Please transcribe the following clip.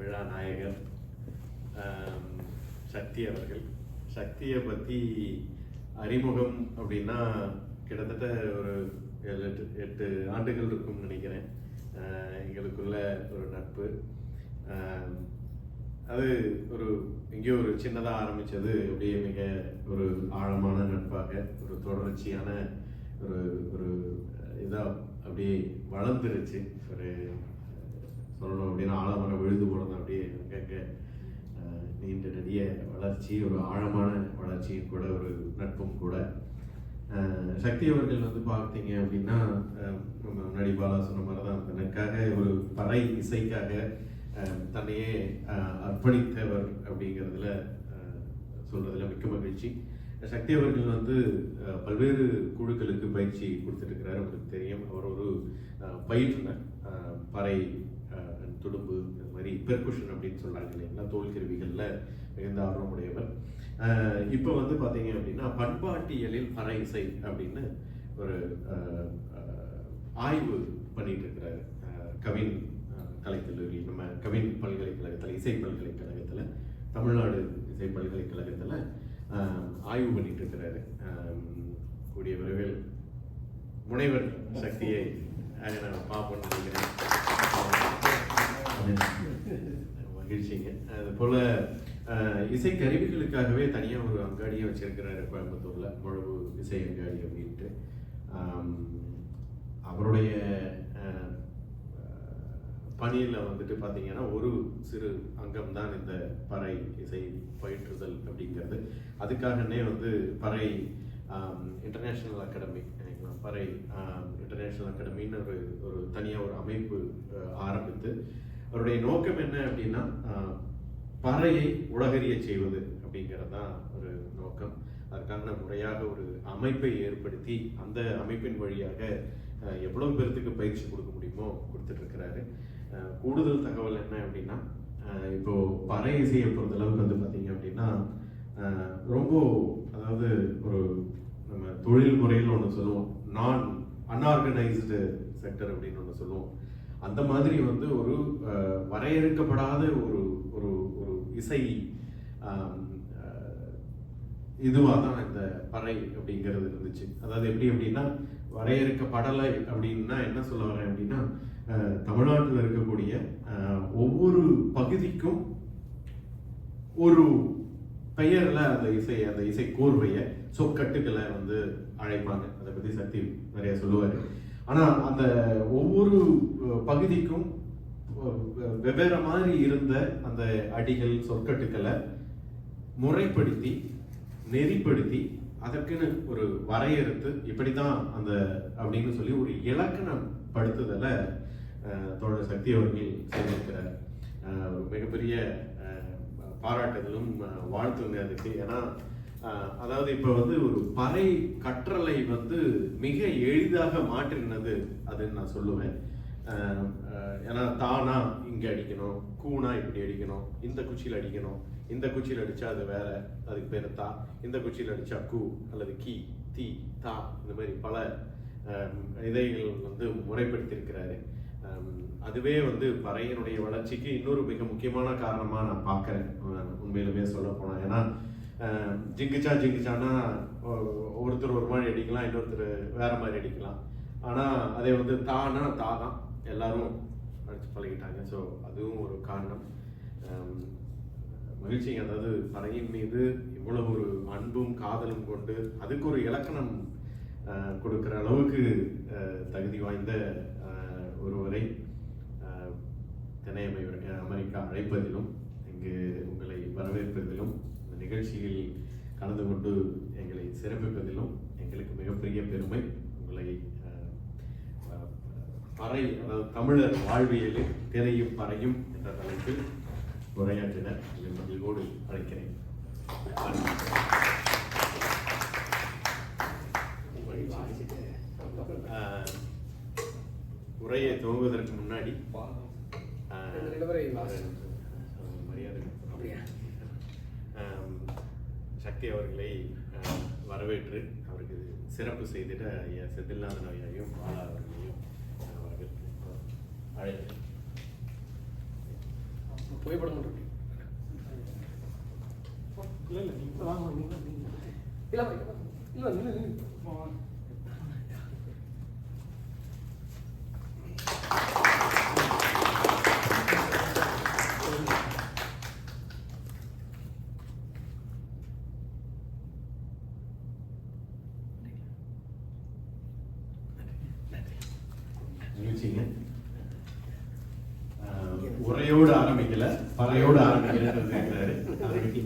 விழா நாயகர் சக்தி அவர்கள். சக்தியை பற்றி அறிமுகம் அப்படின்னா கிட்டத்தட்ட ஒரு ஏழு எட்டு எட்டு ஆண்டுகள் இருக்கும்னு நினைக்கிறேன். எங்களுக்குள்ள ஒரு நட்பு. அது ஒரு எங்கேயோ ஒரு சின்னதாக ஆரம்பித்தது அப்படியே மிக ஒரு ஆழமான நட்பாக ஒரு தொடர்ச்சியான ஒரு ஒரு இதாக அப்படியே வளர்ந்துருச்சு. ஒரு சொல்லணும் அப்படின்னா ஆழமான விழுது போனது அப்படியே அங்கங்கே நீண்ட நெடிய வளர்ச்சி ஒரு ஆழமான வளர்ச்சியும் கூட ஒரு நட்பும் கூட. சக்தி அவர்கள் வந்து பார்த்தீங்க அப்படின்னா நம்ம முன்னாடி பாலா சொன்ன மாதிரி தான் தனக்காக ஒரு பறை இசைக்காக தன்னையே அர்ப்பணித்தவர் அப்படிங்கிறதுல சொல்கிறதுல மிக்க மகிழ்ச்சி. சக்தி அவர்கள் வந்து பல்வேறு குழுக்களுக்கு பயிற்சி கொடுத்துட்டு இருக்கிறாரு உங்களுக்கு தெரியும். அவர் ஒரு பயிற்றுனர் பறை துடும்பு இந்த மாதிரி பெர்குஷன் அப்படின்னு சொல்கிறாங்க இல்லைங்களா தோல் கருவிகளில் மிகுந்த ஆர்வமுடையவர். இப்போ வந்து பார்த்தீங்க அப்படின்னா பண்பாட்டியலில் பறை இசை அப்படின்னு ஒரு ஆய்வு பண்ணிட்டுருக்கிறாரு. கவின் கலைக்கல்லூரி நம்ம கவின் பல்கலைக்கழகத்தில் இசை பல்கலைக்கழகத்தில் தமிழ்நாடு இசை பல்கலைக்கழகத்தில் ஆய்வு பண்ணிட்டு இருக்கிறாரு கூடிய விரைவில் முனைவர் சக்தியை ஆஹ், நான் பார்ப்போம்னு நினைக்கிறேன். மகிழ்ச்சிங்க அது போல் இசை கருவிகளுக்காகவே தனியாக ஒரு அங்காடியை வச்சிருக்கிறாரு கோயம்புத்தூரில் முழவு இசை அங்காடி அப்படின்ட்டு அவருடைய பணியில் வந்துட்டு பார்த்தீங்கன்னா ஒரு சிறு அங்கம் தான் இந்த பறை இசை பயிற்றுதல் அப்படிங்கிறது. அதுக்காகனே வந்து Parai international academy Parai international அகாடமின்னு ஒரு ஒரு தனியாக ஒரு அமைப்பு ஆரம்பித்து அவருடைய நோக்கம் என்ன அப்படின்னா பறையை உலகறிய செய்வது அப்படிங்கிறது தான் ஒரு நோக்கம். அதற்கான முறையாக ஒரு அமைப்பை ஏற்படுத்தி அந்த அமைப்பின் வழியாக எவ்வளவு பேர்த்துக்கு பயிற்சி கொடுக்க முடியுமோ கொடுத்துட்டு இருக்கிறாரு கூடுதல் தகவல் என்ன அப்படின்னா இப்போ பறை இசையை பொறுத்தளவுக்கு வந்து பார்த்தீங்க அப்படின்னா ரொம்ப அதாவது ஒரு நம்ம தொழில் முறையில் ஒன்று சொல்லுவோம். நான் அன்ஆர்கனைஸ்டு செக்டர் அப்படின்னு ஒன்று சொல்லுவோம். அந்த மாதிரி வந்து ஒரு வரையறுக்கப்படாத ஒரு ஒரு ஒரு இசை இதுவாக தான் இந்த பறை அப்படிங்கிறது இருந்துச்சு. அதாவது எப்படி அப்படின்னா வரையறுக்கப்படலை அப்படின்னா என்ன சொல்ல வரேன் அப்படின்னா தமிழ்நாட்டில் இருக்கக்கூடிய ஒவ்வொரு பகுதிக்கும் ஒரு பெயரில் அந்த இசை அந்த இசை கோர்வையை சொற்கட்டுகளை வந்து அழைப்பாங்க. அதை பத்தி சக்தி நிறைய சொல்லுவார். ஆனால் அந்த ஒவ்வொரு பகுதிக்கும் வெவ்வேறு மாதிரி இருந்த அந்த அடிகள் சொற்கட்டுக்களை முறைப்படுத்தி நெறிப்படுத்தி அதற்குன்னு ஒரு வரையறுத்து இப்படி தான் அந்த அப்படின்னு சொல்லி ஒரு இலக்கணம் படுத்துதலை தோழர் சக்தி அவர்கள் செய்திருக்கிறார் மிகப்பெரிய பாராட்டுதலும் வாழ்த்துங்க அதுக்கு. ஏன்னா அதாவது இப்போ வந்து ஒரு பறை கற்றலை வந்து மிக எளிதாக மாற்றினது அதுன்னு நான் சொல்லுவேன். ஏன்னா தானா இங்கே அடிக்கணும் கூனா இப்படி அடிக்கணும் இந்த குச்சியில் அடிக்கணும் இந்த குச்சியில் அடித்தா அது வேற அதுக்கு பேர் தா இந்த குச்சியில் அடித்தா கூ அல்லது கி தி தா இந்த மாதிரி பல இதைகள் வந்து முறைப்படுத்தியிருக்கிறாரு. அதுவே வந்து பறையினுடைய வளர்ச்சிக்கு இன்னொரு மிக முக்கியமான காரணமாக நான் பார்க்குறேன். உண்மையிலுமே சொல்ல போனா ஏன்னா ஜிங்குச்சா ஜிங்குச்சானா ஒருத்தர் ஒரு மாதிரி அடிக்கலாம் இன்னொருத்தர் வேற மாதிரி அடிக்கலாம். ஆனா அதே வந்து தானா தா தான் எல்லாரும் அடிச்சு பழகிட்டாங்க. ஸோ அதுவும் ஒரு காரணம். மகிழ்ச்சி. அதாவது பறையின் மீது இவ்வளவு ஒரு அன்பும் காதலும் கொண்டு அதுக்கு ஒரு இலக்கணம் கொடுக்குற அளவுக்கு தகுதி வாய்ந்த ஒருவரை தென்னை அமெரிக்கா அழைப்பதிலும் இங்கு உங்களை வரவேற்பதிலும் நிகழ்ச்சியில் கலந்து கொண்டு எங்களை சிறப்பிப்பதிலும் எங்களுக்கு மிகப்பெரிய பெருமை. உங்களை பறை அதாவது தமிழர் வாழ்வியலில் திரையும் பறையும் என்ற தலைப்பில் உரையாற்றின மகிழ்வோடு அழைக்கிறேன். உரையை துவங்குவதற்கு முன்னாடி மரியாதை. அப்படியா? சக்தி அவர்களை வரவேற்று அவருக்கு சிறப்பு செய்திட ஐயா செந்தில்நாதன் ஐயாவையும் பாலா அவர்களையும் வரவேற்று அழைக்கிறேன் புகைப்படம் மட்டும். இல்ல இல்ல நீங்க வாங்க நீங்க நீங்க இல்ல இல்ல இல்ல உரையோடு ஆரம்பிக்கல பறையோடு ஆரம்பிக்கிறது இருக்கிறாரு ஆரம்பிக்க